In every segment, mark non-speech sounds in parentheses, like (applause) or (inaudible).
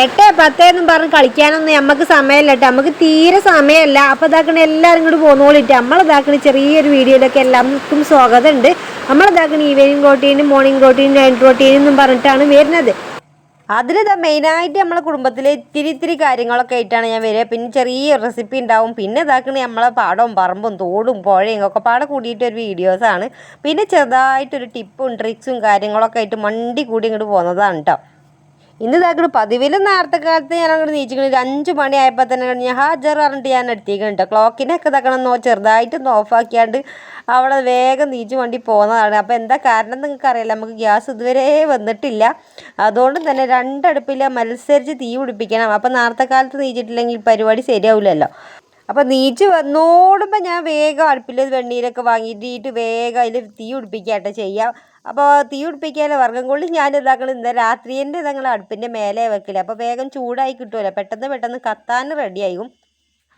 എട്ട് പത്ത് എന്നും പറഞ്ഞ് കളിക്കാനൊന്നും നമുക്ക് സമയമില്ല കേട്ടോ നമുക്ക് തീരെ സമയമല്ല. അപ്പോൾ ഇതാക്കണ എല്ലാവരും കൂടി പോന്നോളിട്ട്. നമ്മളിതാക്കണ ചെറിയൊരു വീഡിയോയിലൊക്കെ എല്ലാവർക്കും സ്വാഗതം ഉണ്ട് നമ്മളിതാക്കണ ഈവനിങ് റോട്ടീനും മോർണിംഗ് റോട്ടീനും നൈറ്റ് റോട്ടീനും എന്നും പറഞ്ഞിട്ടാണ് വരുന്നത്. അതിലിതാ മെയിനായിട്ട് നമ്മളെ കുടുംബത്തിലെ ഇത്തിരി ഇത്തിരി കാര്യങ്ങളൊക്കെ ആയിട്ടാണ് ഞാൻ വരിക. പിന്നെ ചെറിയ റെസിപ്പി ഉണ്ടാവും. പിന്നെ ഇതാക്കണ നമ്മളെ പാടവും പറമ്പും തോടും പുഴയും ഒക്കെ പാടെ കൂടിയിട്ട് ഒരു വീഡിയോസാണ് പിന്നെ ചെറുതായിട്ടൊരു ടിപ്പും ട്രിക്സും കാര്യങ്ങളൊക്കെ ആയിട്ട് മണ്ടി കൂടി ഇങ്ങോട്ട് പോകുന്നതാണ് കേട്ടോ ഇന്ന് ഇതാക്കണ പതിവിലും നേരത്തെ കാലത്ത് ഞാൻ അങ്ങോട്ട് നീച്ചിക്കണ. ഒരു അഞ്ച് മണി ആയപ്പോൾ തന്നെ ഞാൻ ഹാജർ പറഞ്ഞിട്ട് ഞാൻ ഒക്കെ ക്ലോക്കിനൊക്കെ ഇതാക്കണം ചെറുതായിട്ടൊന്ന് ഓഫാക്കിയാണ്ട് അവിടെ വേഗം നീച്ച് വണ്ടി പോകുന്നതാണ് അപ്പോൾ എന്താ കാരണം നിങ്ങൾക്ക് അറിയില്ല. നമുക്ക് ഗ്യാസ് ഇതുവരെ വന്നിട്ടില്ല. അതുകൊണ്ട് തന്നെ രണ്ടടുപ്പിൽ മത്സരിച്ച് തീ പിടിപ്പിക്കണം. അപ്പോൾ നേരത്തെ കാലത്ത് നീച്ചിട്ടില്ലെങ്കിൽ പരിപാടി ശരിയാവില്ലല്ലോ അപ്പോൾ നീച്ച് വന്നോടുമ്പോൾ ഞാൻ വേഗം അടുപ്പിൽ വെണ്ണീരൊക്കെ വാങ്ങിയിട്ട് വേഗം അതിൽ തീ പിടിപ്പിക്കാട്ടെ ചെയ്യാം. അപ്പോൾ തീ പിടിപ്പിക്കാതെ വർഗം കൊണ്ട് ഞാൻ ഇതാക്കണം ഇന്ന് രാത്രിന്റെ ഞങ്ങൾ അടുപ്പിന്റെ മേലെ വെക്കില്ല. അപ്പോൾ വേഗം ചൂടായി കിട്ടുമല്ലോ പെട്ടെന്ന് പെട്ടെന്ന് കത്താൻ റെഡിയാകും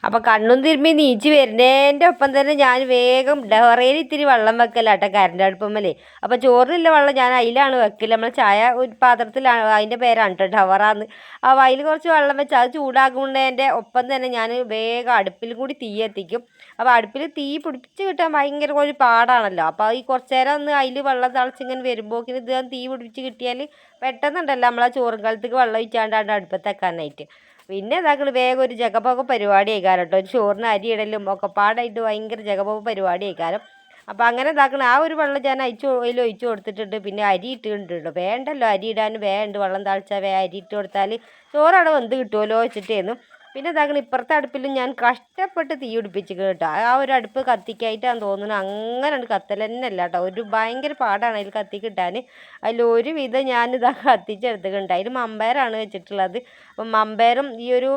അപ്പോൾ കണ്ണും തിരുമ്പി നീച്ച് വരുന്നതിന്റെ ഒപ്പം തന്നെ ഞാൻ വേഗം ഡോറയിൽ ഇത്തിരി വെള്ളം വെക്കലാട്ടോ കരണ്ട് അടുപ്പമ്മലേ. അപ്പോൾ ചോറിനുള്ള വെള്ളം ഞാൻ അതിലാണ് വെക്കില്ല നമ്മൾ ചായ ഒരു പാത്രത്തിലാണ് അതിന്റെ പേരാണ് കേട്ടോ ഡവറാന്ന്. അപ്പോൾ അതിൽ കുറച്ച് വെള്ളം വെച്ച് അത് ചൂടാക്കുന്നതിന്റെ ഒപ്പം തന്നെ ഞാൻ വേഗം അടുപ്പിൽ കൂടി തീ എത്തിക്കും അപ്പോൾ അടുപ്പിൽ തീ പിടിപ്പിച്ച് കിട്ടാൻ ഭയങ്കര ഒരു പാടാണല്ലോ. അപ്പോൾ ഈ കുറച്ച് നേരം ഒന്ന് അതിൽ വെള്ളം തിളച്ചിങ്ങനെ വരുമ്പോക്കിന് ഇത് തീ പിടിപ്പിച്ച് കിട്ടിയാൽ പെട്ടെന്നുണ്ടല്ലോ നമ്മളാ ചോറും കാലത്തേക്ക് വെള്ളം ഒഴിച്ചാണ്ടാണ്ട് അടുപ്പത്തേക്കാനായിട്ട് പിന്നെ ഇതാക്കൾ വേഗം ഒരു ജഗപോക പരിപാടി ആയിക്കാരം കേട്ടോ. ഒരു ചോറിന് അരി ഇടലും ഒക്കെ പാടായിട്ട് ഭയങ്കര ജഗപോക പരിപാടി ആയിക്കാരം. അപ്പോൾ അങ്ങനെ ഇതാക്കണം ആ ഒരു വെള്ളം ഞാൻ അയച്ചു അതിൽ ഒഴിച്ചു കൊടുത്തിട്ടുണ്ട്. പിന്നെ അരി ഇട്ടിട്ടുണ്ട് വേണ്ടല്ലോ അരി ഇടാൻ വേണ്ട. വെള്ളം തളിച്ചാൽ വേ അരി ഇട്ട് കൊടുത്താൽ ചോറവിടെ വെന്ത് കിട്ടുമല്ലോ വെച്ചിട്ടേന്നു. പിന്നെ താങ്കൾ ഇപ്പുറത്തെ അടുപ്പിലും ഞാൻ കഷ്ടപ്പെട്ട് തീ പിടിപ്പിച്ച് കേട്ടോ. ആ ഒരു അടുപ്പ് കത്തിക്കായിട്ടാണ് തോന്നുന്നത് അങ്ങനെ കത്തൽ തന്നെ അല്ല കേട്ടോ. ഒരു ഭയങ്കര പാടാണ് അതിൽ കത്തി കിട്ടാൻ. അതിൽ ഒരു വിധം ഞാനിതാ കത്തിച്ചെടുത്തിട്ടുണ്ട്. അതിൽ മമ്പയറാണ് വെച്ചിട്ടുള്ളത്. അപ്പം മമ്പയറും ഈ ഒരു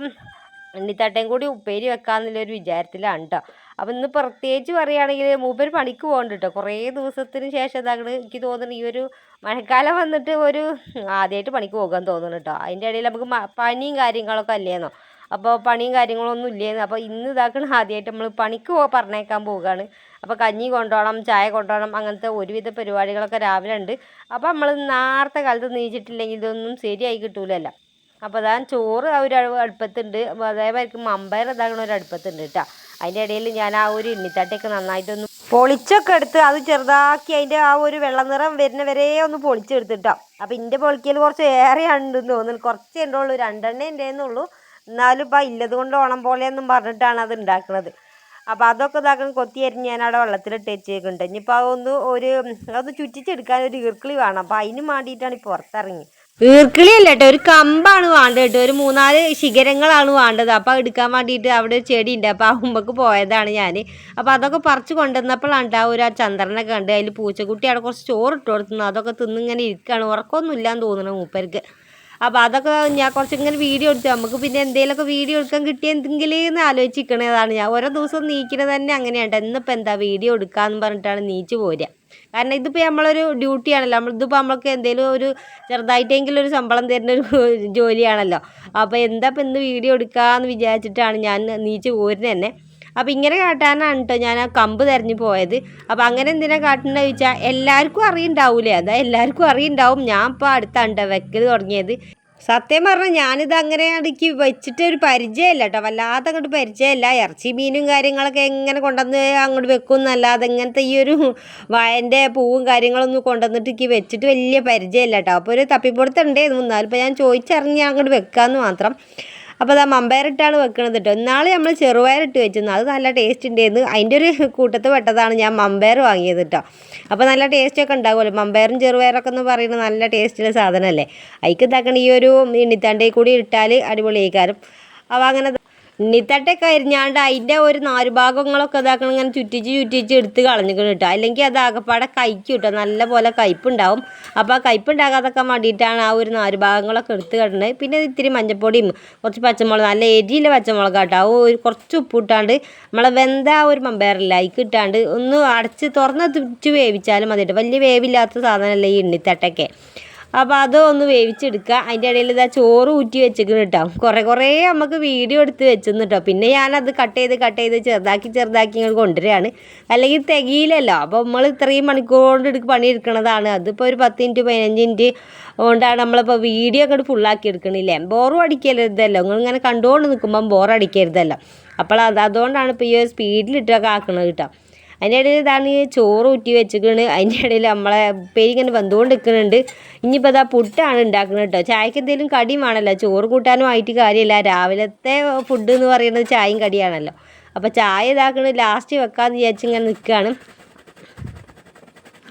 എണ്ണിത്തട്ടയും കൂടി ഉപ്പേരി വെക്കാമെന്നുള്ളൊരു വിചാരത്തിലാണ് കേട്ടോ. അപ്പം ഇന്ന് പ്രത്യേകിച്ച് പറയുകയാണെങ്കിൽ മൂപ്പര് പണിക്ക് പോകുന്നുണ്ട് കേട്ടോ. കുറേ ദിവസത്തിന് ശേഷം ഇതാകണ് എനിക്ക് തോന്നുന്നു ഈ ഒരു മഴക്കാലം വന്നിട്ട് ഒരു ആദ്യമായിട്ട് പണിക്ക് പോകാൻ തോന്നുന്നു കേട്ടോ. അതിന്റെ ഇടയിൽ നമുക്ക് പനിയും കാര്യങ്ങളൊക്കെ അല്ലേന്നോ? അപ്പോൾ പണിയും കാര്യങ്ങളൊന്നും ഇല്ലായിരുന്നു അപ്പോൾ ഇന്ന് ഇതാക്കണം ആദ്യമായിട്ട് നമ്മൾ പണിക്ക് പറഞ്ഞേക്കാൻ പോവുകയാണ്. അപ്പോൾ കഞ്ഞി കൊണ്ടുപോകണം ചായ കൊണ്ടുപോകണം അങ്ങനത്തെ ഒരുവിധ പരിപാടികളൊക്കെ രാവിലെ ഉണ്ട്. അപ്പോൾ നമ്മൾ നേരത്തെ കാലത്ത് നീച്ചിട്ടില്ലെങ്കിൽ ഇതൊന്നും ശരിയായി കിട്ടൂലല്ല. അപ്പോൾ അതാ ചോറ് ആ ഒരു അടു- അടുപ്പത്തുണ്ട്. അതേമാതിരി മമ്പയർ ഇതാകണ ഒരു അടുപ്പത്തുണ്ട് കേട്ടോ. അതിന്റെ ഇടയിൽ ഞാൻ ആ ഒരു എണ്ണിത്തട്ടയൊക്കെ നന്നായിട്ടൊന്ന് പൊളിച്ചൊക്കെ എടുത്ത് അത് ചെറുതാക്കി അതിന്റെ ആ ഒരു വെള്ള നിറം വരുന്ന വരെ ഒന്ന് പൊളിച്ചെടുത്തിട്ടോ അപ്പോൾ ഇതിന്റെ പൊളിക്കൽ കുറച്ച് ഏറെയാണെന്ന് തോന്നുന്നു. കുറച്ചേ ഉണ്ടുള്ളൂ രണ്ടെണ്ണേ ഉണ്ടേന്നുള്ളൂ എന്നാലും ഇപ്പം ഇല്ലത് കൊണ്ട് ഓണം പോലെയെന്നും പറഞ്ഞിട്ടാണ് അത് ഉണ്ടാക്കുന്നത് അപ്പോൾ അതൊക്കെ ഇതാക്കാൻ കൊത്തി അരിഞ്ഞ് ഞാൻ അവിടെ വെള്ളത്തിലിട്ട് വെച്ചേക്കുന്നുണ്ട്. ഇനിയിപ്പോൾ അതൊന്ന് ഒരു അതൊന്ന് ചുറ്റിച്ചെടുക്കാൻ ഒരു ഈർക്കിളി വേണം. അപ്പോൾ അതിന് വേണ്ടിയിട്ടാണ് ഇപ്പോൾ പുറത്തിറങ്ങി ഈർക്കിളി അല്ല കേട്ടോ ഒരു കമ്പാണ് വേണ്ടത് കേട്ടോ. ഒരു മൂന്നാൽ ശിഖരങ്ങളാണ് വേണ്ടത്. അപ്പോൾ എടുക്കാൻ വേണ്ടിയിട്ട് അവിടെ ഒരു ചെടി ഉണ്ട് അപ്പോൾ ആ മുമ്പക്ക് പോയതാണ് ഞാൻ അപ്പോൾ അതൊക്കെ പറിച്ച് കൊണ്ടുവന്നപ്പോഴാണ് കേട്ടോ ഒരു ആ ചന്ദ്രനെ കണ്ട് അതിൽ പൂച്ചക്കുട്ടി അവിടെ കുറച്ച് ചോറ് ഇട്ട് കൊടുത്തുന്നു അതൊക്കെ തിന്നിങ്ങനെ ഇരിക്കുകയാണ് ഉറക്കമൊന്നും ഇല്ലാന്ന് തോന്നുന്നു മൂപ്പർക്ക്. അപ്പോൾ അതൊക്കെ ഞാൻ കുറച്ച് ഇങ്ങനെ വീഡിയോ എടുത്തു. നമുക്ക് പിന്നെ എന്തെങ്കിലുമൊക്കെ വീഡിയോ എടുക്കാൻ കിട്ടിയ എന്തെങ്കിലും എന്ന് ആലോചിക്കണതാണ് ഞാൻ. ഓരോ ദിവസവും നീക്കണത് തന്നെ അങ്ങനെയാണ് ഇന്നിപ്പോൾ എന്താ വീഡിയോ എടുക്കാമെന്ന് പറഞ്ഞിട്ടാണ് നീച്ച് പോരുക കാരണം ഇതിപ്പോൾ നമ്മളൊരു ഡ്യൂട്ടിയാണല്ലോ നമ്മൾ ഇതിപ്പോൾ നമ്മൾക്ക് എന്തെങ്കിലും ഒരു ചെറുതായിട്ടെങ്കിലും ഒരു ശമ്പളം തരുന്ന ഒരു ജോലിയാണല്ലോ. അപ്പോൾ എന്താ ഇപ്പം ഇന്ന് വീഡിയോ എടുക്കാമെന്ന് വിചാരിച്ചിട്ടാണ് ഞാൻ നീച്ച് പോരുന്നത് തന്നെ. അപ്പോൾ ഇങ്ങനെ കാട്ടാനാണ് കേട്ടോ ഞാൻ ആ കമ്പ് തിരഞ്ഞു പോയത്. അപ്പോൾ അങ്ങനെ എന്തിനാ കാട്ടുന്നത് ചോദിച്ചാൽ എല്ലാവർക്കും അറിയുണ്ടാവൂലേ? അതാ എല്ലാവർക്കും അറിയുണ്ടാവും. ഞാൻ ഇപ്പോൾ അടുത്താണ് കേട്ടോ വെക്കൽ തുടങ്ങിയത്. സത്യം പറഞ്ഞാൽ ഞാനിത് അങ്ങനെ അടുക്കി വെച്ചിട്ട് ഒരു പരിചയമില്ല കേട്ടോ വല്ലാതെ അങ്ങോട്ട് പരിചയമില്ല. ഇറച്ചി മീനും കാര്യങ്ങളൊക്കെ എങ്ങനെ കൊണ്ടുവന്ന് അങ്ങോട്ട് വെക്കും എന്നല്ലാതെ ഇങ്ങനത്തെ ഈ ഒരു വയന്റെ പൂവും കാര്യങ്ങളൊന്നും കൊണ്ടുവന്നിട്ട് എനിക്ക് വെച്ചിട്ട് വലിയ പരിചയമില്ല കേട്ടോ അപ്പോൾ ഒരു തപ്പിപ്പുറത്തുണ്ടായിരുന്നു എന്നാലും ഇപ്പോൾ ഞാൻ ചോദിച്ചറിഞ്ഞ് അങ്ങോട്ട് വെക്കാമെന്ന് മാത്രം. അപ്പോൾ അത് മമ്പയറിട്ടാണ് വെക്കണത് കേട്ടോ ഇന്നാൾ നമ്മൾ ചെറുപയറിട്ട് വെച്ചിരുന്നു. അത് നല്ല ടേസ്റ്റ് ഉണ്ടായിരുന്നു അതിന്റെ ഒരു (laughs) കൂട്ടത്ത് പെട്ടതാണ് ഞാൻ മമ്പയർ വാങ്ങിയത് കേട്ടോ അപ്പോൾ നല്ല ടേസ്റ്റൊക്കെ ഉണ്ടാകുമല്ലോ മമ്പയറും ചെറുപയറൊക്കെ എന്ന് പറയുന്നത് നല്ല ടേസ്റ്റുള്ള സാധനമല്ലേ അതിക്ക് ഇതാക്കണ ഈ ഒരു എണ്ണിത്തണ്ടയിൽ കൂടി ഇട്ടാൽ അടിപൊളിയായിക്കാരും അപ്പോൾ അങ്ങനെ എണ്ണിത്തട്ടൊക്കെ അരിഞ്ഞാണ്ട് അതിന്റെ ഒരു നാല് ഭാഗങ്ങളൊക്കെ ഇതാക്കണം ഇങ്ങനെ ചുറ്റിച്ച് ചുറ്റിച്ച് എടുത്ത് കളഞ്ഞിക്കണം കേട്ടോ. അല്ലെങ്കിൽ അത് ആകപ്പാടെ കൈക്ക് കിട്ടും. നല്ല പോലെ കയ്പ്പുണ്ടാവും. അപ്പോൾ ആ കയ്പ്പുണ്ടാകാതൊക്കെ വേണ്ടിയിട്ടാണ് ആ ഒരു നാല് ഭാഗങ്ങളൊക്കെ എടുത്ത് കിട്ടുന്നത് പിന്നെ ഇത്തിരി മഞ്ഞപ്പൊടിയും കുറച്ച് പച്ചമുളക് നല്ല എരിയിലെ പച്ചമുളക് കേട്ടോ. ആ ഒരു കുറച്ച് ഉപ്പിട്ടാണ്ട് നമ്മളെ വെന്ത ആ ഒരു മമ്പയറില്ല അതിക്ക് ഇട്ടാണ്ട് ഒന്ന് അടച്ച് തുറന്ന് തുച്ച് വേവിച്ചാലും മതി കേട്ടോ വലിയ വേവില്ലാത്ത സാധനമല്ല ഈ എണ്ണിത്തട്ടൊക്കെ അപ്പോൾ അതൊന്ന് വേവിച്ചെടുക്കുക. അതിന്റെ ഇടയിൽ ഇതാ ചോറ് ഊറ്റി വെച്ചേക്കണം കേട്ടോ. കുറേ കുറേ നമുക്ക് വീഡിയോ എടുത്ത് വെച്ചെന്ന് കേട്ടോ പിന്നെ ഞാനത് കട്ട് ചെയ്ത് കട്ട് ചെയ്ത് ചെറുതാക്കി ചെറുതാക്കി ഇങ്ങനെ കൊണ്ടുവരികയാണ്. അല്ലെങ്കിൽ തികയില്ലല്ലോ. അപ്പോൾ നമ്മൾ ഇത്രയും മണിക്കൂർ കൊണ്ട് എടുക്ക് പണിയെടുക്കണതാണ് അതിപ്പോൾ ഒരു പത്ത് മിനിറ്റ് പതിനഞ്ച് മിനിറ്റ് കൊണ്ടാണ് നമ്മളിപ്പോൾ വീഡിയോ അങ്ങോട്ട് ഫുള്ളാക്കി എടുക്കണില്ലേ? ബോറും അടിക്കരുതല്ലോ. നിങ്ങളിങ്ങനെ കണ്ടുകൊണ്ട് നിൽക്കുമ്പം ബോറടിക്കരുതല്ലോ അപ്പോൾ അത് അതുകൊണ്ടാണ് ഇപ്പോൾ ഈ സ്പീഡിലിട്ടൊക്കെ ആക്കണത് കേട്ടോ. അതിന്റെ ഇടയിൽ ഇതാണ് ചോറ് ഊറ്റി വെച്ചിരിക്കണ് അതിന്റെ ഇടയിൽ നമ്മളെ പേരിങ്ങനെ ഇങ്ങനെ വന്നുകൊണ്ട് നിൽക്കുന്നുണ്ട് ഇനിയിപ്പോൾ അതാ പുട്ടാണ് ഉണ്ടാക്കുന്നത് കേട്ടോ. ചായക്ക് എന്തെങ്കിലും കടിയും വേണമല്ലോ ചോറ് കൂട്ടാനും ആയിട്ട് കാര്യമില്ല. രാവിലത്തെ ഫുഡ് എന്ന് പറയുന്നത് ചായയും കടിയാണല്ലോ. അപ്പോൾ ചായ ഇതാക്കുന്നത് ലാസ്റ്റ് വെക്കാമെന്ന് വിചാരിച്ച് ഇങ്ങനെ നിൽക്കുകയാണ്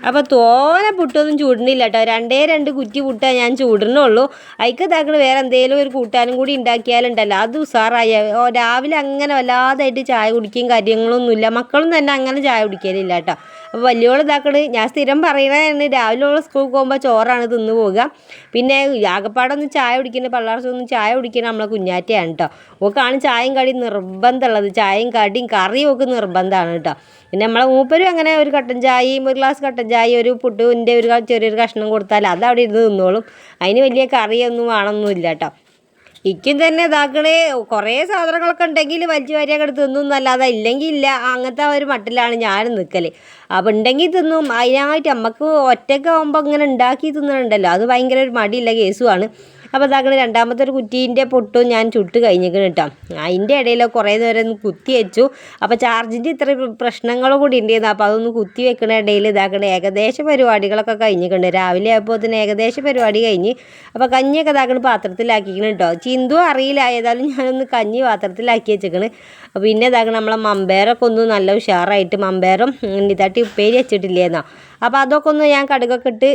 അപ്പോൾ തോനെ പുട്ടൊന്നും ചൂടുന്നില്ല കേട്ടോ രണ്ടേ രണ്ട് കുറ്റി പുട്ടാ ഞാൻ ചൂടുന്നുള്ളൂ. അതിക്ക് ഇതാക്കണ വേറെ എന്തെങ്കിലും ഒരു കൂട്ടാനും കൂടി ഉണ്ടാക്കിയാലുണ്ടല്ലോ അത് ഉസാറായ. രാവിലെ അങ്ങനെ വല്ലാതായിട്ട് ചായ കുടിക്കുകയും കാര്യങ്ങളൊന്നുമില്ല. മക്കളും തന്നെ അങ്ങനെ ചായ കുടിക്കലില്ല കേട്ടോ അപ്പോൾ വലിയോളം ഇതാക്കണ് ഞാൻ സ്ഥിരം പറയണതാണ് രാവിലെ ഉള്ള സ്കൂളിൽ പോകുമ്പോൾ ചോറാണ് തിന്നു പോവുക. പിന്നെ ആകപ്പാടൊന്നും ചായ കുടിക്കുന്ന പള്ളാർച്ചൊന്നും ചായ കുടിക്കുന്നത് നമ്മളെ കുഞ്ഞാറ്റയാണ് കേട്ടോ ഓക്കാണ് ചായയും കടിയും നിർബന്ധമുള്ളത്. ചായയും കടിയും കറിയും ഒക്കെ നിർബന്ധമാണ് കേട്ടോ പിന്നെ നമ്മളെ മൂപ്പരും അങ്ങനെ ഒരു കട്ടൻ ചായയും ഒരു ഗ്ലാസ് കട്ടൻ ചായയും ഒരു പുട്ടുവിന്റെ ഒരു ചെറിയൊരു കഷ്ണം കൊടുത്താൽ അത് അവിടെ ഇരുന്ന് തിന്നോളും. അതിന് വലിയ കറിയൊന്നും വേണമെന്നില്ല കേട്ടോ ഇക്കും തന്നെ ഇതാക്കണേ. കുറേ സാധനങ്ങളൊക്കെ ഉണ്ടെങ്കിൽ വലിച്ചു വാരിയൊക്കെ എടുത്ത് തിന്നും. എന്നല്ലാതെ ഇല്ലെങ്കിൽ ഇല്ല. അങ്ങനത്തെ ഒരു മട്ടിലാണ് ഞാൻ നിൽക്കൽ അപ്പം ഉണ്ടെങ്കിൽ തിന്നും. അതിനായിട്ട് നമുക്ക് ഒറ്റയ്ക്ക് ആകുമ്പോൾ ഇങ്ങനെ ഉണ്ടാക്കി തിന്നണുണ്ടല്ലോ. അത് ഭയങ്കര ഒരു മടിയുള്ള കേസുമാണ് അപ്പോൾ ഇതാക്കണ രണ്ടാമത്തെ ഒരു കുറ്റീന്റെ പൊട്ടും ഞാൻ ചുട്ട് കഴിഞ്ഞിരിക്കണം കേട്ടോ. അതിന്റെ ഇടയിൽ കുറേ നേരം ഒന്ന് കുത്തി വെച്ചു. അപ്പോൾ ചാർജിന്റെ ഇത്ര പ്രശ്നങ്ങളും കൂടി ഉണ്ടായിരുന്നു അപ്പോൾ അതൊന്ന് കുത്തി വെക്കുന്ന ഇടയിൽ ഇതാക്കണ ഏകദേശ പരിപാടികളൊക്കെ കഴിഞ്ഞിട്ടുണ്ട്. രാവിലെ ആയപ്പോൾ തന്നെ ഏകദേശ പരിപാടി കഴിഞ്ഞ് അപ്പോൾ കഞ്ഞിയൊക്കെ ഇതാക്കണ പാത്രത്തിലാക്കിക്കണം കേട്ടോ. ചിന്തു അറിയില്ല ഏതായാലും ഞാനൊന്ന് കഞ്ഞി പാത്രത്തിലാക്കി വെച്ചേക്കണ് അപ്പോൾ പിന്നെ ഇതാക്കണം നമ്മളെ മമ്പേരൊക്കെ ഒന്ന് നല്ല ഉഷാറായിട്ട് മമ്പേറും ഇതാട്ടി ഉപ്പേരി വെച്ചിട്ടില്ലേന്നോ. അപ്പോൾ അതൊക്കെ ഒന്ന് ഞാൻ കടുകൊക്കെ ഇട്ട്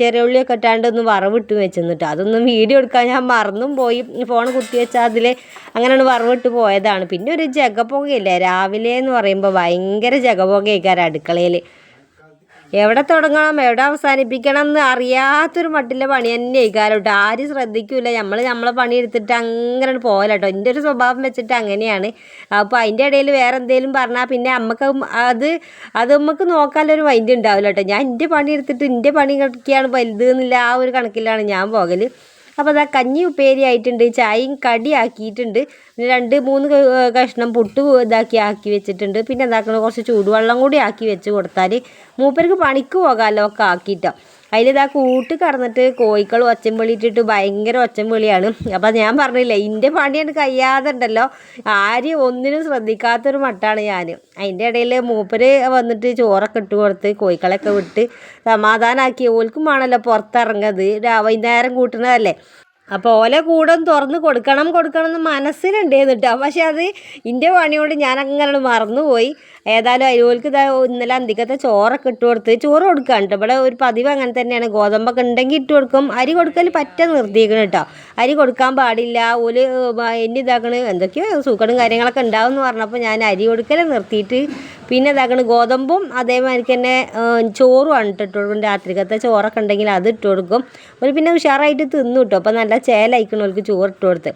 ചെറിയ ഉള്ളിയൊക്കെ ഇട്ടാണ്ട് ഒന്ന് വറവിട്ട് വെച്ചെന്നിട്ട് അതൊന്നും വീഡിയോ എടുക്കാൻ ഞാൻ മറന്നും പോയി. ഫോൺ കുത്തി വെച്ചാൽ അതിൽ അങ്ങനെയാണ് വറവിട്ട് പോയതാണ്. പിന്നെ ഒരു ജഗപുകയില്ലേ രാവിലെ എന്ന് പറയുമ്പോൾ ഭയങ്കര ജഗപ്പുകയൊക്കെ അടുക്കളയിൽ എവിടെ തുടങ്ങണം? എവിടെ അവസാനിപ്പിക്കണം എന്ന് അറിയാത്തൊരു മട്ടിലെ പണി തന്നെ ആയിക്കാരം കേട്ടോ. ആരും ശ്രദ്ധിക്കൂല. നമ്മൾ നമ്മളെ പണി എടുത്തിട്ട് അങ്ങനെ പോകല കേട്ടോ. എന്റെ ഒരു സ്വഭാവം വെച്ചിട്ട് അങ്ങനെയാണ്. അപ്പോൾ അതിന്റെ ഇടയിൽ വേറെ എന്തെങ്കിലും പറഞ്ഞാൽ പിന്നെ നമുക്ക് അത് അത് നമുക്ക് നോക്കാനൊരു മൈൻഡ് ഉണ്ടാവില്ല കേട്ടോ. ഞാൻ എന്റെ പണി എടുത്തിട്ട് എന്റെ പണി കിടക്കുകയാണ് വലുത് എന്നുള്ള ആ ഒരു കണക്കിലാണ് ഞാൻ പോകൽ അപ്പോൾ അതാ കഞ്ഞി ഉപ്പേരി ആയിട്ടുണ്ട് ചായയും കടി ആക്കിയിട്ടുണ്ട്. പിന്നെ രണ്ട് മൂന്ന് കഷ്ണം പുട്ട് ഇതാക്കി ആക്കി വെച്ചിട്ടുണ്ട്. പിന്നെ എന്താക്കണം കുറച്ച് ചൂടുവെള്ളം കൂടി ആക്കി വെച്ച് കൊടുത്താൽ മൂപ്പർക്ക് പണിക്ക് പോകാമല്ലോ ഒക്കെ ആക്കിയിട്ടോ അതിലിതാ കൂട്ട് കടന്നിട്ട് കോഴിക്കൾ ഒച്ചം വിളിയിട്ടിട്ട് ഭയങ്കര ഒച്ചം വിളിയാണ്. അപ്പം ഞാൻ പറഞ്ഞില്ലേ എന്റെ പണിയാണ് കഴിയാതെ ഉണ്ടല്ലോ ആരും ഒന്നിനും ശ്രദ്ധിക്കാത്തൊരു മട്ടാണ് ഞാൻ അതിന്റെ ഇടയിൽ മൂപ്പര് വന്നിട്ട് ചോറൊക്കെ ഇട്ട് കൊടുത്ത് കോഴിക്കളൊക്കെ വിട്ട് സമാധാനമാക്കി ഓൽക്കും വേണമല്ലോ പുറത്തിറങ്ങത് വൈകുന്നേരം കൂട്ടുന്നതല്ലേ. അപ്പോൾ ഓലെ കൂടെ തുറന്ന് കൊടുക്കണം കൊടുക്കണം എന്ന് മനസ്സിലുണ്ടേന്ന് കേട്ടോ പക്ഷെ അത് എന്റെ പണിയോട് ഞാൻ അങ്ങനെ മറന്നുപോയി. ഏതായാലും അരികോൽക്ക് ഇതാ ഇന്നലെ അന്തിക്കത്തെ ചോറൊക്കെ ഇട്ട് കൊടുത്ത് ചോറ് കൊടുക്കാൻ കേട്ടോ. ഇവിടെ ഒരു പതിവ് അങ്ങനെ തന്നെയാണ്. ഗോതമ്പൊക്കെ ഉണ്ടെങ്കിൽ ഇട്ട് കൊടുക്കും. അരി കൊടുക്കൽ പറ്റ നിർത്തിയിരിക്കണം കേട്ടോ. അരി കൊടുക്കാൻ പാടില്ല. ഓൽ എന്നെ ഇതാക്കണ്. എന്തൊക്കെയോ സൂക്കടും കാര്യങ്ങളൊക്കെ ഉണ്ടാവും എന്ന് പറഞ്ഞപ്പോൾ ഞാൻ അരി കൊടുക്കൽ നിർത്തിയിട്ട് പിന്നെ ഇതാക്കണ്. ഗോതമ്പും അതേമാതിരി തന്നെ ചോറും ചോറുമാണ് ഇട്ട് കൊടുക്കും. രാത്രിക്കത്തെ ചോറൊക്കെ ഉണ്ടെങ്കിൽ അത് ഇട്ട് കൊടുക്കും. ഒരു പിന്നെ ഉഷാറായിട്ട് തിന്നു കേട്ടോ. അപ്പോൾ നല്ല ചേലായിക്കണവർക്ക് ചോറ് ഇട്ട് കൊടുത്ത്.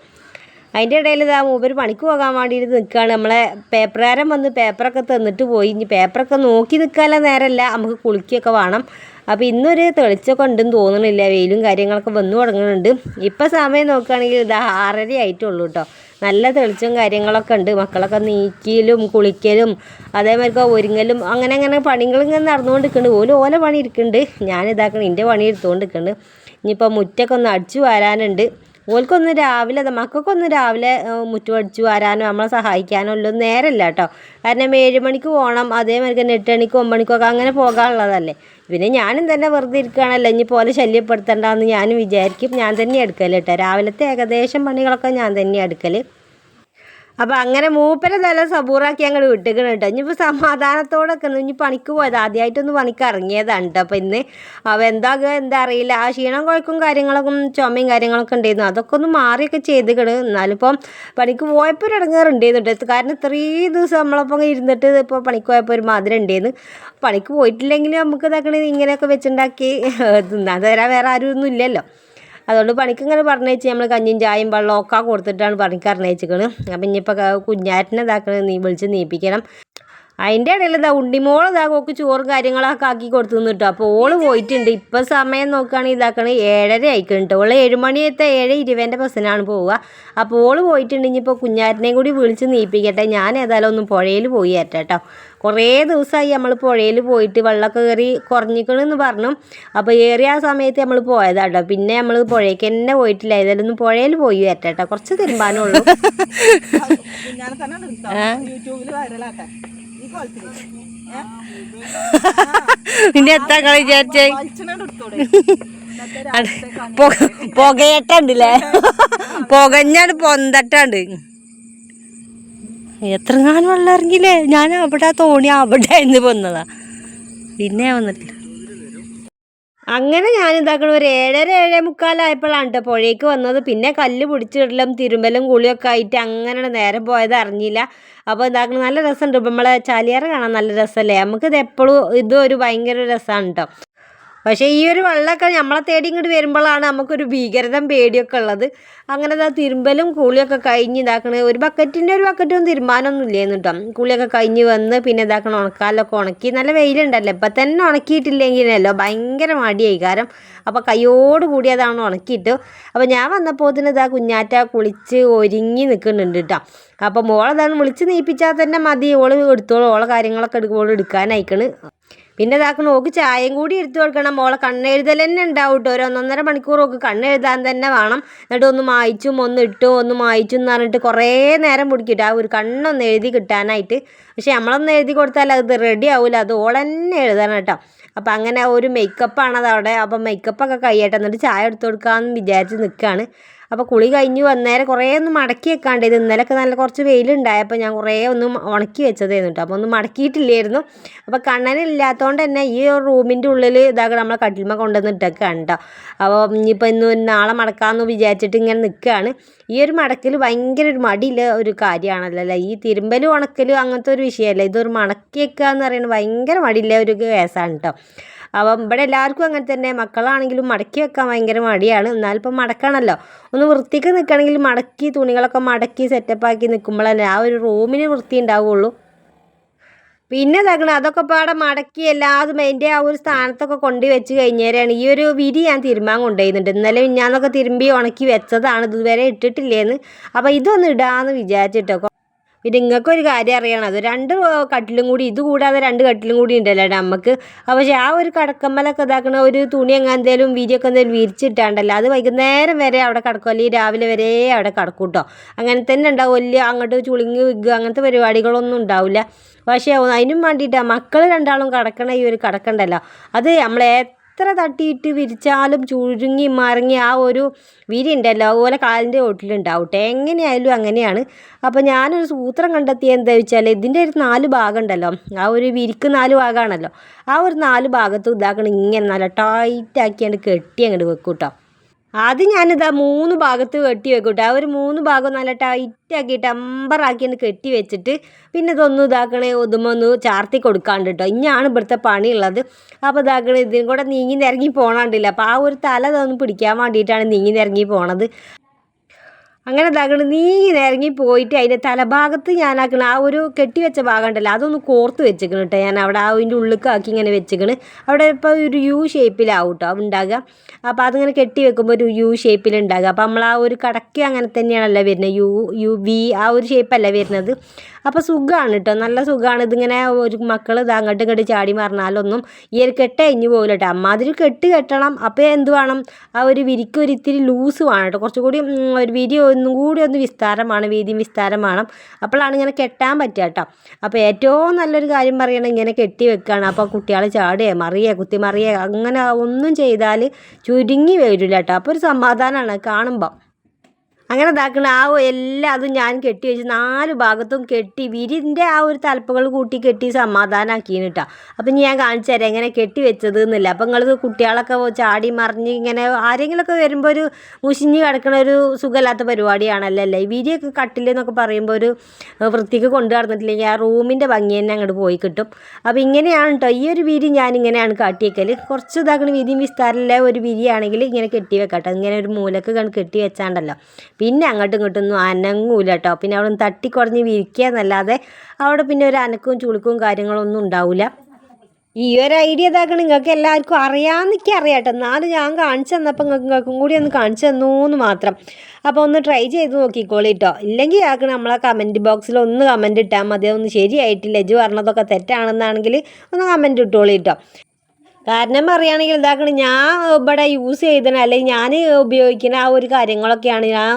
അതിന്റെ ഇടയിൽ ഇതാ മൂപ്പര് പണിക്ക് പോകാൻ വേണ്ടിയിട്ട് നിൽക്കുകയാണ് നമ്മളെ പേപ്പറുകാരൻ വന്ന് പേപ്പറൊക്കെ തന്നിട്ട് പോയി. ഇനി പേപ്പറൊക്കെ നോക്കി നിൽക്കാനുള്ള നേരമല്ല. നമുക്ക് കുളിക്കുകയൊക്കെ വേണം. അപ്പോൾ ഇന്നൊരു തെളിച്ചൊക്കെ ഉണ്ടെന്ന് തോന്നണില്ല. വെയിലും കാര്യങ്ങളൊക്കെ വന്നു തുടങ്ങുന്നുണ്ട് ഇപ്പം സമയം നോക്കുകയാണെങ്കിൽ ഇതാ ആറര ആയിട്ടുള്ളൂ കേട്ടോ. നല്ല തെളിച്ചും കാര്യങ്ങളൊക്കെ ഉണ്ട്. മക്കളൊക്കെ നീക്കിയിലും കുളിക്കലും അതേമാതിരി ഒരുങ്ങലും അങ്ങനെ അങ്ങനെ പണികൾ ഇങ്ങനെ നടന്നുകൊണ്ട് നിൽക്കുന്നുണ്ട് ഓല ഓല പണി ഇരിക്കുന്നുണ്ട് ഞാൻ ഇതാക്കണം എന്റെ പണി എടുത്തുകൊണ്ട് നിൽക്കുന്നുണ്ട് ഇനിയിപ്പോൾ മുറ്റൊക്കെ ഒന്ന് അടിച്ചു വാരാനുണ്ട്. ഓൽക്കൊന്ന് രാവിലെ മക്കൾക്കൊന്ന് രാവിലെ മുറ്റുപടിച്ചു വരാനോ നമ്മളെ സഹായിക്കാനോ ഒന്നും നേരമില്ല കേട്ടോ. കാരണം ഏഴ് മണിക്ക് പോകണം അതേമാതിരി തന്നെ എട്ട് മണിക്ക് ഒമ്പത് ഒക്കെ അങ്ങനെ പോകാനുള്ളതല്ലേ. പിന്നെ ഞാനും തന്നെ വെറുതെ ഇരിക്കുകയാണല്ലോ ഇനി പോലെ ശല്യപ്പെടുത്തണ്ടെന്ന് ഞാനും വിചാരിക്കും. ഞാൻ തന്നെ എടുക്കൽ കേട്ടോ. രാവിലത്തെ ഏകദേശം പണികളൊക്കെ ഞാൻ തന്നെ എടുക്കൽ അപ്പോൾ അങ്ങനെ മൂപ്പരെ നല്ല സബൂറാക്കി അങ്ങോട്ട് വിട്ടിക്കണം കേട്ടോ സമാധാനത്തോടെ ഒക്കെ ഇനി പണിക്ക് പോയത്. ആദ്യമായിട്ടൊന്ന് പണിക്ക് ഇറങ്ങിയതാണ് കേട്ടോ അപ്പോൾ ഇന്ന് അവ എന്താ എന്താ അറിയില്ല. ആ ക്ഷീണം കുഴക്കും കാര്യങ്ങളൊക്കെ ചുമയും കാര്യങ്ങളൊക്കെ ഉണ്ടായിരുന്നു അതൊക്കെ ഒന്ന് മാറിയൊക്കെ ചെയ്തിക്കണ്. എന്നാലും ഇപ്പം പണിക്ക് പോയപ്പോൾ ഒരു ഇടങ്ങേറുണ്ടായിരുന്നു കേട്ടോ കാരണം ഇത്രയും ദിവസം നമ്മളപ്പം ഇരുന്നിട്ട് ഇപ്പോൾ പണിക്ക് പോയപ്പോൾ ഒരു മാതിരി ഉണ്ടായിരുന്നു പണിക്ക് പോയിട്ടില്ലെങ്കിൽ നമുക്ക് ഇതാക്കണ ഇങ്ങനെയൊക്കെ വെച്ചുണ്ടാക്കി. തിന്നാൻ തരാൻ വേറെ ആരും ഒന്നും ഇല്ലല്ലോ. അതുകൊണ്ട് പണിക്ക് ഇങ്ങനെ പറഞ്ഞേച്ച് നമ്മൾ കഞ്ഞിയും ചായയും വെള്ളം ഒക്കെ കൊടുത്തിട്ടാണ് പണിക്ക് പറഞ്ഞേച്ചിക്കണ് അപ്പം ഇനിയിപ്പോൾ കുഞ്ഞാറ്റിനെ ഇതാക്കണത് നീ വിളിച്ച് നീപ്പിക്കണം. അതിന്റെ ഇടയിൽ ഇതാ ഉണ്ണിമോൾ ഇതാ ഓക്ക് ചോറും കാര്യങ്ങളൊക്കെ ആക്കി കൊടുത്തു നിന്നിട്ടോ അപ്പോൾ ഓൾ പോയിട്ടുണ്ട്. ഇപ്പം സമയം നോക്കുകയാണെങ്കിൽ ഇതാക്കണ ഏഴര കേട്ടോ ഓൾ ഏഴുമണിയത്തെ ഏഴ് ഇരുപതിന്റെ ബസ്സിനാണ് പോവുക. അപ്പോൾ ഓൾ പോയിട്ടുണ്ട്. ഇനിയിപ്പോൾ കുഞ്ഞാറ്റിനെയും കൂടി വിളിച്ച് നീപ്പിക്കട്ടെ. ഞാൻ ഏതായാലും ഒന്ന് പുഴയിൽ പോയി ഏറ്റാട്ടോ കുറേ ദിവസമായി നമ്മൾ പുഴയിൽ പോയിട്ട് വെള്ളമൊക്കെ കയറി കുറഞ്ഞിക്കണമെന്ന് പറഞ്ഞു. അപ്പോൾ ഏറിയ ആ സമയത്ത് നമ്മൾ പോയതാട്ടോ പിന്നെ നമ്മൾ പുഴയ്ക്ക് തന്നെ പോയിട്ടില്ല. ഏതായാലും ഒന്ന് പുഴയിൽ പോയി ഏറ്റാട്ടോ കുറച്ച് തിരുമ്പാനുള്ളൂ യൂട്യൂബിൽ കോലത്തിൽ (laughs) പിന്നെ എത്താ കളി വിചാരിച്ചേ. വലിച്ചണ (laughs) പുകഞ്ഞാണ് പൊന്തട്ടാണ്ട്. പുകയട്ടുണ്ടല്ലേ എത്ര വെള്ളം ഇറങ്ങിയില്ലേ? ഞാൻ അവിടെ തോണി അവിടെ ഇന്ന് പൊന്നതാ. പിന്നെ വന്നിട്ടില്ല. അങ്ങനെ ഞാൻ ഇതാക്കണ ഒരു ഏഴര ഏഴേ മുക്കാലായപ്പോഴാണ് കേട്ടോ പുഴയ്ക്ക് വന്നത്. പിന്നെ കല്ല് പിടിച്ചിടലും തിരുമ്പലും കുളിയൊക്കെ ആയിട്ട് അങ്ങനെ നേരം പോയത്. അറിഞ്ഞില്ല. അപ്പോൾ ഇതാക്കണം നല്ല രസമുണ്ട്. ഇപ്പം നമ്മളെ ചാലിയാറ് കാണാൻ നല്ല രസമല്ലേ? നമുക്കിത് എപ്പോഴും ഇതും ഒരു ഭയങ്കര രസമാണ് കേട്ടോ പക്ഷേ ഈ ഒരു വെള്ളമൊക്കെ നമ്മളെ തേടി ഇങ്ങോട്ട് വരുമ്പോഴാണ് നമുക്കൊരു ഭീകരതം പേടിയൊക്കെ ഉള്ളത്. അങ്ങനെ ഇതാ തിരുമ്പലും കുളിയൊക്കെ കഴിഞ്ഞ് ഇതാക്കണേ. ഒരു ബക്കറ്റിന്റെ ഒരു ബക്കറ്റൊന്നും തീരുമാനമൊന്നും ഇല്ലായിരുന്നു കേട്ടോ. കുളിയൊക്കെ കഴിഞ്ഞ് വന്ന് പിന്നെ ഇതാക്കണം ഉണക്കാലൊക്കെ ഉണക്കി. നല്ല വെയിലുണ്ടല്ലോ. ഇപ്പം തന്നെ ഉണക്കിയിട്ടില്ലെങ്കിലല്ലോ ഭയങ്കര മടിയായി. കാരണം അപ്പോൾ കയ്യോട് കൂടി അതാണ് ഉണക്കിയിട്ട്. അപ്പോൾ ഞാൻ വന്നപ്പോൾ തന്നെ ഇതാ കുഞ്ഞാറ്റ കുളിച്ച് ഒരുങ്ങി നിൽക്കുന്നുണ്ട് കേട്ടോ. അപ്പോൾ മോളതാണ് വിളിച്ച് നീപ്പിച്ചാൽ തന്നെ മതി. ഓൾ എടുത്തോളൂ ഓളെ കാര്യങ്ങളൊക്കെ എടുക്കുമ്പോൾ എടുക്കാനായിക്കണ്. പിന്നെ ഇതാക്കണം ഓക്ക് ചായയും കൂടി എടുത്തു കൊടുക്കണം. മോളെ കണ്ണെഴുതൽ തന്നെ ഉണ്ടാവും കേട്ടോ. ഒരു ഒന്നൊന്നര മണിക്കൂർ ഓക്ക് കണ്ണെഴുതാൻ തന്നെ വേണം. എന്നിട്ട് ഒന്ന് മായിച്ചും ഒന്ന് ഇട്ടും ഒന്ന് മായിച്ചും എന്ന് പറഞ്ഞിട്ട് കുറേ നേരം പിടിക്കിട്ട് ആ ഒരു കണ്ണൊന്ന് എഴുതി കിട്ടാനായിട്ട്. പക്ഷെ നമ്മളൊന്ന് എഴുതി കൊടുത്താൽ അത് റെഡി ആവില്ല അത് ഓളെന്നെ എഴുതണം കേട്ടോ. അപ്പം അങ്ങനെ ഒരു മേക്കപ്പാണത് അവിടെ. അപ്പം മേക്കപ്പൊക്കെ കഴിയട്ടെ. എന്നിട്ട് ചായ എടുത്തു കൊടുക്കാമെന്ന് വിചാരിച്ച് നിൽക്കുകയാണ്. അപ്പോൾ കുളി കഴിഞ്ഞ് വന്നേരം കുറേ ഒന്ന് മടക്കി വെക്കാണ്ട്. ഇത് ഇന്നലെയൊക്കെ നല്ല കുറച്ച് വെയിലുണ്ടായപ്പോൾ ഞാൻ കുറേ ഒന്ന് ഉണക്കി വെച്ചതായിരുന്നു കേട്ടോ അപ്പോൾ ഒന്നും മടക്കിയിട്ടില്ലായിരുന്നു. അപ്പോൾ കണ്ണനില്ലാത്തതുകൊണ്ട് തന്നെ ഈ റൂമിന്റെ ഉള്ളിൽ ഇതാക്കി നമ്മളെ കട്ടിൽമ കൊണ്ടുവന്ന് ഇട്ടൊക്കെയാണ് കേട്ടോ അപ്പോൾ ഇനിയിപ്പോൾ ഇന്ന് നാളെ മടക്കാമെന്ന് വിചാരിച്ചിട്ട് ഇങ്ങനെ നിൽക്കുകയാണ് ഈ ഒരു മടക്കിൽ ഭയങ്കര ഒരു മടിയില്ല ഒരു കാര്യമാണല്ലോ അല്ലേ? ഈ തിരുമ്പലും ഉണക്കലും അങ്ങനത്തെ ഒരു വിഷയമല്ല? ഇതൊരു മടക്കി വെക്കുക എന്ന് പറയുന്നത് ഭയങ്കര മടിയില്ല ഒരു കേസാണ് കേട്ടോ അപ്പം ഇവിടെ എല്ലാവർക്കും അങ്ങനെ തന്നെ. മക്കളാണെങ്കിലും മടക്കി വെക്കാൻ ഭയങ്കര മടിയാണ്. എന്നാലും ഇപ്പം മടക്കണമല്ലോ ഒന്ന് വൃത്തിക്ക് നിൽക്കണമെങ്കിൽ മടക്കി തുണികളൊക്കെ മടക്കി സെറ്റപ്പാക്കി നിൽക്കുമ്പോഴല്ലേ ആ ഒരു റൂമിന് വൃത്തി ഉണ്ടാവുള്ളൂ. പിന്നെ തകണം അതൊക്കെ പാടെ മടക്കി എല്ലാതും അതിന്റെ ആ ഒരു സ്ഥാനത്തൊക്കെ കൊണ്ട് വെച്ച് കഴിഞ്ഞേരാണ്. ഈ ഒരു വിരി ഞാൻ തിരുമ്പാൻ കൊണ്ടുപോയിരുന്നുണ്ട്. ഇന്നലെ ഞാനൊക്കെ തിരുമ്പി ഉണക്കി വെച്ചതാണ്. ഇതുവരെ ഇട്ടിട്ടില്ലേന്ന്. അപ്പോൾ ഇതൊന്ന് ഇടാമെന്ന് വിചാരിച്ചിട്ടോ. പിന്നെ നിങ്ങൾക്കൊരു കാര്യം അറിയണം. അത് രണ്ട് കട്ടിലും കൂടി ഇത് കൂടാതെ രണ്ട് കട്ടിലും കൂടി ഉണ്ടല്ലോ നമുക്ക് അപ്പോൾ പക്ഷേ ആ ഒരു കടക്കമ്മലൊക്കെ ഇതാക്കണ ഒരു തുണി എങ്ങനെ എന്തെങ്കിലും വീരിയൊക്കെ എന്തെങ്കിലും വിരിച്ചിട്ടാണ്ടല്ലോ അത് വൈകുന്നേരം വരെ അവിടെ കിടക്കും. അല്ലെങ്കിൽ രാവിലെ വരെ അവിടെ കിടക്കും കേട്ടോ അങ്ങനെ തന്നെ ഉണ്ടാവും. വലിയ അങ്ങോട്ട് ചുളിങ്ങി വിൽക്കുക അങ്ങനത്തെ പരിപാടികളൊന്നും ഉണ്ടാവില്ല. പക്ഷേ അതിനും വേണ്ടിയിട്ടാണ് മക്കൾ രണ്ടാളും കിടക്കണ ഈ ഒരു കിടക്കണ്ടല്ലോ അത് നമ്മൾ എത്ര തട്ടിയിട്ട് വിരിച്ചാലും ചുരുങ്ങി മറങ്ങി ആ ഒരു വിരി ഉണ്ടല്ലോ അതുപോലെ കാലിന്റെ ഓട്ടിലുണ്ടാവട്ടെ എങ്ങനെയായാലും അങ്ങനെയാണ്. അപ്പോൾ ഞാനൊരു സൂത്രം കണ്ടെത്തിയത് എന്താ വെച്ചാൽ ഇതിന്റെ ഒരു നാല് ഭാഗം ഉണ്ടല്ലോ ആ ഒരു വിരിക്ക് നാല് ഭാഗമാണല്ലോ. ആ ഒരു നാല് ഭാഗത്തും ഇതാക്കണം ഇങ്ങനെ നല്ല ടൈറ്റാക്കിയാണ്ട് കെട്ടി അങ്ങോട്ട് വെക്കും കേട്ടോ ആദ്യം ഞാനിതാ മൂന്ന് ഭാഗത്ത് കെട്ടി വെക്കൂട്ടോ. ആ ഒരു മൂന്ന് ഭാഗം നല്ല ടൈറ്റ് ആക്കിയിട്ട് ഒന്ന് കെട്ടി വെച്ചിട്ട് പിന്നെ ഇതൊന്നും ഇതാക്കണേ ഒതുമൊന്ന് ചാർത്തി കൊടുക്കാണ്ട് കേട്ടോ ഇനിയാണ് ഇവിടുത്തെ പണിയുള്ളത്. അപ്പോൾ ഇതാക്കണേ ഇതിനും കൂടെ നീങ്ങി നിരങ്ങി പോകണണ്ടില്ല അപ്പോൾ ആ ഒരു തല ഇതൊന്ന് പിടിക്കാൻ വേണ്ടിയിട്ടാണ് നീങ്ങി നിരങ്ങി പോണത്. അങ്ങനെ ഇതാക്കണ നീങ്ങി ഇറങ്ങി പോയിട്ട് അതിന്റെ തലഭാഗത്ത് ഞാനാക്കണ ആ ഒരു കെട്ടി വെച്ച ഭാഗം ഉണ്ടല്ലോ അതൊന്ന് കോർത്ത് വെച്ചിക്കണം കേട്ടോ ഞാൻ അവിടെ ആ അതിന്റെ ഉള്ളിലേക്കാക്കി ഇങ്ങനെ വെച്ചിക്കണ്. അവിടെ ഇപ്പോൾ ഒരു യു ഷേപ്പിലാവും കേട്ടോ ഉണ്ടാകുക അപ്പോൾ അതിങ്ങനെ കെട്ടി വെക്കുമ്പോൾ ഒരു യു ഷേപ്പിൽ ഉണ്ടാകുക അപ്പോൾ നമ്മൾ ആ ഒരു കടക്ക് അങ്ങനെ തന്നെയാണല്ലോ വരുന്നത് യു യു വി ആ ഒരു ഷേപ്പല്ല വരുന്നത്. അപ്പോൾ സുഖമാണ് കേട്ടോ നല്ല സുഖമാണ് ഇതിങ്ങനെ ഒരു മക്കൾ ഇത് അങ്ങോട്ടും ഇങ്ങോട്ട് ചാടി മറിഞ്ഞാലൊന്നും ഈ ഒരു കെട്ട് കഴിഞ്ഞ് പോകില്ല കേട്ടോ അമ്മാതിരി കെട്ട് കെട്ടണം. അപ്പോൾ എന്ത് വേണം? ആ ഒരു വിരിക്ക് ഒരു ഇത്തിരി ലൂസ് വേണം കേട്ടോ കുറച്ചുകൂടി കൂടി ഒരു വിരി ഒന്നും കൂടി ഒന്ന് വിസ്താരമാണ്. വീതിയും വിസ്താരം വേണം. അപ്പോഴാണ് ഇങ്ങനെ കെട്ടാൻ പറ്റുക കേട്ടോ അപ്പോൾ ഏറ്റവും നല്ലൊരു കാര്യം പറയണം ഇങ്ങനെ കെട്ടി വെക്കുകയാണ് അപ്പോൾ കുട്ടികൾ ചാടുകയെ മറിയേ കുത്തി മറിയേ അങ്ങനെ ഒന്നും ചെയ്താൽ ചുരുങ്ങി വരില്ല കേട്ടോ അപ്പോൾ ഒരു സമാധാനമാണ് കാണുമ്പോൾ അങ്ങനെ ഇതാക്കണ ആ എല്ലാം അതും ഞാൻ കെട്ടി വെച്ച് നാല് ഭാഗത്തും കെട്ടി വിരിന്റെ ആ ഒരു തലപ്പുകൾ കൂട്ടി കെട്ടി സമാധാനമാക്കിന് കേട്ടോ അപ്പം ഞാൻ കാണിച്ചു തരാം എങ്ങനെ കെട്ടി വെച്ചത് എന്നില്ല അപ്പം നിങ്ങൾ കുട്ടികളൊക്കെ ചാടി മറിഞ്ഞ് ഇങ്ങനെ ആരെങ്കിലുമൊക്കെ വരുമ്പോൾ ഒരു മുഷിഞ്ഞ് കിടക്കണ ഒരു സുഖമില്ലാത്ത പരിപാടിയാണല്ലോ അല്ലേ? ഈ വിരിയൊക്കെ കട്ടിലെന്നൊക്കെ പറയുമ്പോൾ ഒരു വൃത്തിക്ക് കൊണ്ടു നടന്നിട്ടില്ലെങ്കിൽ ആ റൂമിന്റെ ഭംഗി തന്നെ അങ്ങോട്ട് പോയി കിട്ടും. അപ്പോൾ ഇങ്ങനെയാണ് കേട്ടോ ഈ ഒരു വിരി ഞാൻ ഇങ്ങനെയാണ് കാട്ടിയേക്കൽ കുറച്ച് ഇതാക്കണ വിരിയും വിസ്താരമില്ല ഒരു വിരിയാണെങ്കിൽ ഇങ്ങനെ കെട്ടി വെക്കട്ടെ ഇങ്ങനെ ഒരു മൂലക്ക് കെട്ടി വെച്ചാണ്ടല്ലോ. പിന്നെ അങ്ങോട്ടും ഇങ്ങോട്ടും ഒന്നും അനങ്ങൂല കേട്ടോ പിന്നെ അവിടെ നിന്ന് തട്ടിക്കുറഞ്ഞ് വിരിക്കുക എന്നല്ലാതെ അവിടെ പിന്നെ ഒരു അനക്കവും ചുളുക്കവും കാര്യങ്ങളൊന്നും ഉണ്ടാവില്ല ഈ ഒരു ഐഡിയ ഇതാക്കണം നിങ്ങൾക്ക് എല്ലാവർക്കും അറിയാമെന്നൊക്കെ അറിയാം കേട്ടോ എന്നാലും ഞാൻ കാണിച്ചു തന്നപ്പോൾ നിങ്ങൾക്ക് നിങ്ങൾക്കും കൂടി ഒന്ന് കാണിച്ചു തന്നു എന്ന് മാത്രം. അപ്പോൾ ഒന്ന് ട്രൈ ചെയ്ത് നോക്കിക്കോളി കേട്ടോ ഇല്ലെങ്കിൽ ആക്കണം നമ്മളെ കമന്റ് ബോക്സിൽ ഒന്ന് കമന്റ് ഇട്ടാൽ മതി. അതൊന്നും ശരിയായിട്ടില്ല. ഇജ് പറഞ്ഞതൊക്കെ തെറ്റാണെന്നാണെങ്കിൽ ഒന്ന് കമന്റ് ഇട്ടോളി കേട്ടോ കാരണം പറയുകയാണെങ്കിൽ എന്താക്കണം ഞാൻ ഇവിടെ യൂസ് ചെയ്തിന് അല്ലെങ്കിൽ ഞാൻ ഉപയോഗിക്കുന്ന ആ ഒരു കാര്യങ്ങളൊക്കെയാണ് ഞാൻ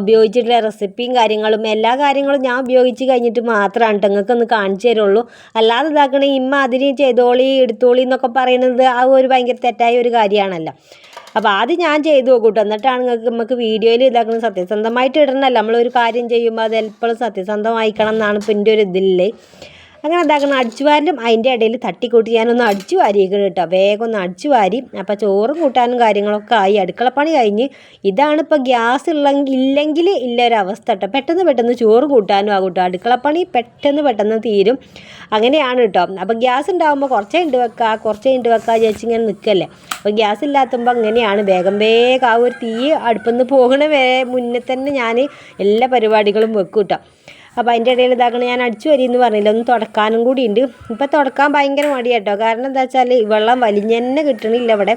ഉപയോഗിച്ചിട്ടുള്ള റെസിപ്പിയും കാര്യങ്ങളും എല്ലാ കാര്യങ്ങളും ഞാൻ ഉപയോഗിച്ച് കഴിഞ്ഞിട്ട് മാത്രമാണ് നിങ്ങൾക്ക് ഒന്ന് കാണിച്ചു തരുള്ളൂ. അല്ലാതെ ഇതാക്കണേ ഇമ്മ അതിന് ചെയ്തോളി എടുത്തോളി എന്നൊക്കെ പറയുന്നത് ആ ഒരു ഭയങ്കര തെറ്റായ ഒരു കാര്യമാണല്ലോ. അപ്പോൾ ആദ്യം ഞാൻ ചെയ്തു നോക്കൂട്ടു കേട്ടോ എന്നിട്ടാണ് നിങ്ങൾക്ക് നമുക്ക് വീഡിയോയിൽ ഇതാക്കുന്നത് സത്യസന്ധമായിട്ട് ഇടണമല്ലോ നമ്മളൊരു കാര്യം ചെയ്യുമ്പോൾ അത് എപ്പോഴും സത്യസന്ധമായിക്കണം എന്നാണ് ഇപ്പം എന്റെ ഒരു ഇതില്ലേ അങ്ങനെ എന്താക്കണം അടിച്ചു വാരലും അതിന്റെ ഇടയിൽ തട്ടിക്കൂട്ടി ഞാനൊന്ന് അടിച്ചു വാരിയേക്കണം കേട്ടോ. വേഗം ഒന്ന് അടിച്ചു വാരി അപ്പോൾ ചോറും കൂട്ടാനും കാര്യങ്ങളൊക്കെ ആയി. അടുക്കളപ്പണി കഴിഞ്ഞ് ഇതാണ് ഇപ്പോൾ ഗ്യാസ് ഉള്ളെങ്കിൽ ഇല്ലെങ്കിൽ ഇല്ല ഒരു അവസ്ഥ കേട്ടോ. പെട്ടെന്ന് പെട്ടെന്ന് ചോറ് കൂട്ടാനും ആകും കേട്ടോ. അടുക്കളപ്പണി പെട്ടെന്ന് പെട്ടെന്ന് തീരും. അങ്ങനെയാണ് കേട്ടോ. അപ്പോൾ ഗ്യാസ് ഉണ്ടാകുമ്പോൾ കുറച്ചേ ഉണ്ട് വെക്കുക കുറച്ചേ ഉണ്ട് വെക്കുക ചേച്ചി ഇങ്ങനെ നിൽക്കല്ലേ അപ്പോൾ ഗ്യാസ് ഇല്ലാത്തുമ്പോൾ അങ്ങനെയാണ്. വേഗം വേഗം ആ ഒരു തീ അടുപ്പിൽ നിന്ന് പോകണ മുന്നേ തന്നെ ഞാൻ എല്ലാ പരിപാടികളും വെക്കും കേട്ടോ. അപ്പോൾ അതിന്റെ ഇടയിൽ ഇതാക്കണം ഞാൻ അടിച്ചു വരി എന്ന് പറഞ്ഞില്ല. ഒന്ന് തുടക്കാനും കൂടി ഉണ്ട്. ഇപ്പോൾ തുടക്കാൻ ഭയങ്കര മടി കേട്ടോ കാരണം എന്താ വെച്ചാൽ വെള്ളം വലിഞ്ഞെന്നെ കിട്ടണില്ല ഇവിടെ.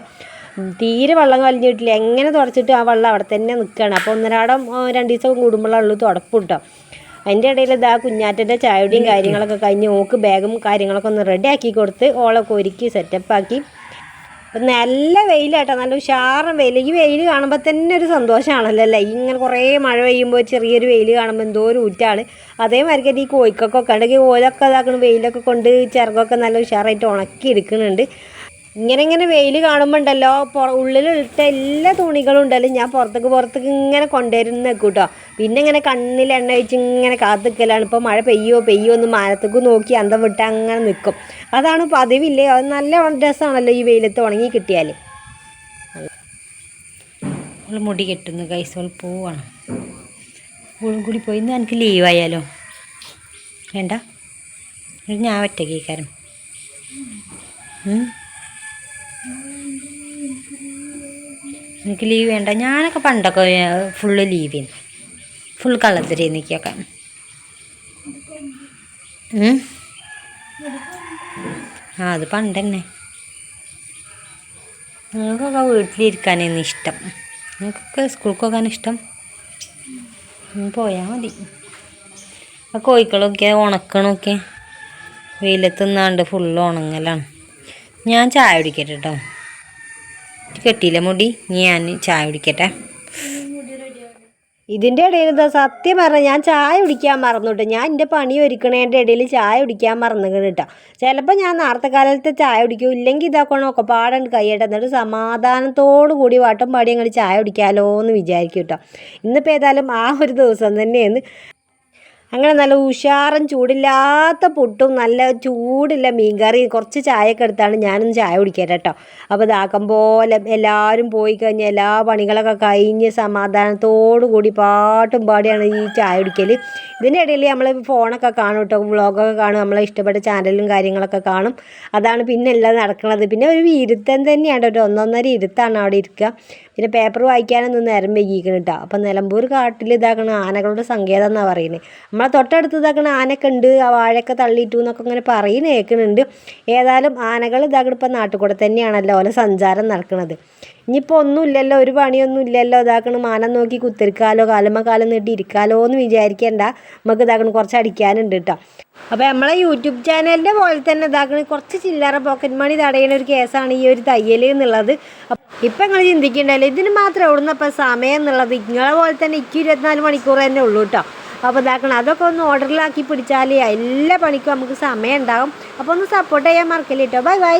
തീരെ വെള്ളം വലിഞ്ഞു കിട്ടില്ല എങ്ങനെ തുടച്ചിട്ട് ആ വെള്ളം അവിടെ തന്നെ നിൽക്കുകയാണ് അപ്പോൾ ഒന്നരാടം രണ്ട് ദിവസം കൂടുമ്പോഴുള്ളൂ തുടപ്പ് കിട്ടോ അതിന്റെ ഇടയിൽ ഇതാ കുഞ്ഞാറ്റന്റെ ചായയുടെയും കാര്യങ്ങളൊക്കെ കഴിഞ്ഞ് ഓക്ക് ബാഗും കാര്യങ്ങളൊക്കെ ഒന്ന് റെഡി ആക്കി കൊടുത്ത് ഓളൊക്കെ ഒരുക്കി സെറ്റപ്പാക്കി അപ്പം നല്ല വെയിലാട്ടോ. നല്ല ഉഷാറും വെയിൽ ഈ വെയിൽ കാണുമ്പോൾ തന്നെ ഒരു സന്തോഷമാണല്ലോ അല്ലേ? ഇങ്ങനെ കുറേ മഴ പെയ്യുമ്പോൾ ചെറിയൊരു വെയിൽ കാണുമ്പോൾ എന്തോ ഒരു ഊറ്റാണ്. അതേമാതിരി തന്നെ ഈ കോഴിക്കൊക്കെ ഉണ്ടെങ്കിൽ ഓലൊക്കെ ഇതാക്കണം വെയിലൊക്കെ കൊണ്ട് ചിറകൊക്കെ നല്ല ഉഷാറായിട്ട് ഉണക്കി എടുക്കുന്നുണ്ട് ഇങ്ങനെ ഇങ്ങനെ വെയിൽ കാണുമ്പോൾ ഉണ്ടല്ലോ ഉള്ളിലിട്ട എല്ലാ തുണികളും ഉണ്ടല്ലോ ഞാൻ പുറത്തേക്ക് പുറത്തേക്ക് ഇങ്ങനെ കൊണ്ടുവരുന്ന കേട്ടോ. പിന്നെ ഇങ്ങനെ കണ്ണിൽ എണ്ണ വെച്ച് ഇങ്ങനെ കാത്തിക്കലാണ് ഇപ്പോൾ മഴ പെയ്യോ പെയ്യോ എന്ന് മാനത്തേക്ക് നോക്കി അന്തം വിട്ട് അങ്ങനെ നിൽക്കും അതാണ് പതിവില്ലേ? അത് നല്ല രസമാണല്ലോ ഈ വെയിലത്ത് ഉണങ്ങി കിട്ടിയാൽ മുടി കെട്ടുന്നു കൈസോൾ പോവാണ്. ഓളും കൂടി പോയി. ഇന്ന് എനിക്ക് ലീവായാലോ വേണ്ട. ഞാൻ ഞാൻ ഒറ്റക്കേക്കാരം എനിക്ക് ലീവ് വേണ്ട. ഞാനൊക്കെ പണ്ടൊക്കെ ഫുള്ള് ലീവ് ചെയ്യുന്നു ഫുൾ കള്ളത്തിരി നിൽക്കൊക്കെ ആ അത് പണ്ട് തന്നെ നിങ്ങൾക്കൊക്കെ വീട്ടിലിരിക്കാനായിരുന്നു ഇഷ്ടം. നിങ്ങൾക്കൊക്കെ സ്കൂൾക്ക് പോകാൻ ഇഷ്ടം. പോയാൽ മതി. ആ കോഴിക്കളൊക്കെ ഉണക്കണമൊക്കെ വെയിലത്ത് നിന്നാണ്ട് ഫുള്ള് ഉണങ്ങലാണ്. ഞാൻ ചായ കുടിക്കട്ടെ കേട്ടോ കെട്ടിയില്ല മുടി? ഞാൻ ചായ കുടിക്കട്ടെ. ഇതിന്റെ ഇടയിൽ എന്താ സത്യം പറഞ്ഞാൽ ഞാൻ ചായ കുടിക്കാൻ മറന്നു കേട്ടോ ഞാൻ എന്റെ പണി ഒരുക്കണേന്റെ ഇടയിൽ ചായ കുടിക്കാൻ മറന്നു കേട്ടോ. ചിലപ്പോൾ ഞാൻ നേരത്തെ കാലത്തെ ചായ കുടിക്കും. ഇല്ലെങ്കിൽ ഇതാക്കണം ഒക്കെ പാടുണ്ട് കൈയ്യട്ടെ. എന്നിട്ട് സമാധാനത്തോടു കൂടി വട്ടം പാടി അങ്ങോട്ട് ചായ കുടിക്കാമല്ലോ എന്ന് വിചാരിക്കും കേട്ടോ. ഇന്നിപ്പോൾ ഏതായാലും ആ ഒരു ദിവസം തന്നെയാണ് അങ്ങനെ നല്ല ഉഷാറും ചൂടില്ലാത്ത പുട്ടും നല്ല ചൂടില്ല മീൻകറിയും കുറച്ച് ചായയൊക്കെ എടുത്താണ് ഞാനൊന്ന് ചായ കുടിക്കാൻ കേട്ടോ. അപ്പോൾ ഇതാക്കം പോലെ എല്ലാവരും പോയി കഴിഞ്ഞ് എല്ലാ പണികളൊക്കെ കഴിഞ്ഞ് സമാധാനത്തോടു കൂടി പാട്ടും പാടിയാണ് ഈ ചായ കുടിക്കൽ ഇതിന്റെ ഇടയിൽ നമ്മൾ ഫോണൊക്കെ കാണും കേട്ടോ വ്ളോഗൊക്കെ കാണും നമ്മളെ ഇഷ്ടപ്പെട്ട ചാനലും കാര്യങ്ങളൊക്കെ കാണും. അതാണ് പിന്നെ എല്ലാം നടക്കുന്നത് പിന്നെ ഒരു ഇരുത്തം തന്നെയാണ് കേട്ടോ ഒന്നൊന്നര ഇരുത്താണ് അവിടെ ഇരിക്കുക. പിന്നെ പേപ്പർ വായിക്കാനൊന്നും നേരം വൈകിക്കണം കേട്ടോ അപ്പം നിലമ്പൂർ കാട്ടിൽ ഇതാക്കണ ആനകളുടെ സങ്കേതം എന്നാണ് പറയുന്നത് നമ്മളെ തൊട്ടടുത്ത് ഇതാക്കണ ആനയൊക്കെ ഉണ്ട് ആ വാഴയൊക്കെ തള്ളിയിട്ടു എന്നൊക്കെ ഇങ്ങനെ പറയുന്ന കേൾക്കുന്നുണ്ട് ഏതായാലും ആനകൾ ഇതാക്കണ ഇപ്പം നാട്ടിൽ കൂടെ തന്നെയാണല്ലോ ഓല സഞ്ചാരം നടക്കുന്നത് ഇനിയിപ്പോൾ ഒന്നുമില്ലല്ലോ ഒരു പണിയൊന്നും ഇല്ലല്ലോ ഇതാക്കണം മാനം നോക്കി കുത്തിരിക്കാലോ കാലമ്മ കാലം നീട്ടി ഇരിക്കാലോ എന്ന് വിചാരിക്കേണ്ട. നമുക്ക് ഇതാക്കണം കുറച്ച് അടിക്കാനുണ്ട് കേട്ടോ അപ്പോൾ നമ്മളെ യൂട്യൂബ് ചാനലിന്റെ പോലെ തന്നെ ഇതാക്കണ കുറച്ച് ചില്ലറ പോക്കറ്റ് മണി തടയുന്ന ഒരു കേസാണ് ഈ ഒരു തയ്യൽ എന്നുള്ളത്. ഇപ്പം നിങ്ങൾ ചിന്തിക്കണ്ടല്ലോ ഇതിന് മാത്രം എവിടുന്നപ്പോൾ സമയം എന്നുള്ളത്? നിങ്ങളെ പോലെ തന്നെ ഇക്ക് ഇരുപത്തിനാല് മണിക്കൂർ തന്നെ ഉള്ളൂ കേട്ടോ അപ്പോൾ ഇതാക്കണം അതൊക്കെ ഒന്ന് ഓർഡറിലാക്കി പിടിച്ചാൽ എല്ലാ പണിക്കും നമുക്ക് സമയം ഉണ്ടാകും അപ്പോൾ ഒന്ന് സപ്പോർട്ട് ചെയ്യാൻ മറക്കല്ലേ കേട്ടോ ബൈ ബൈ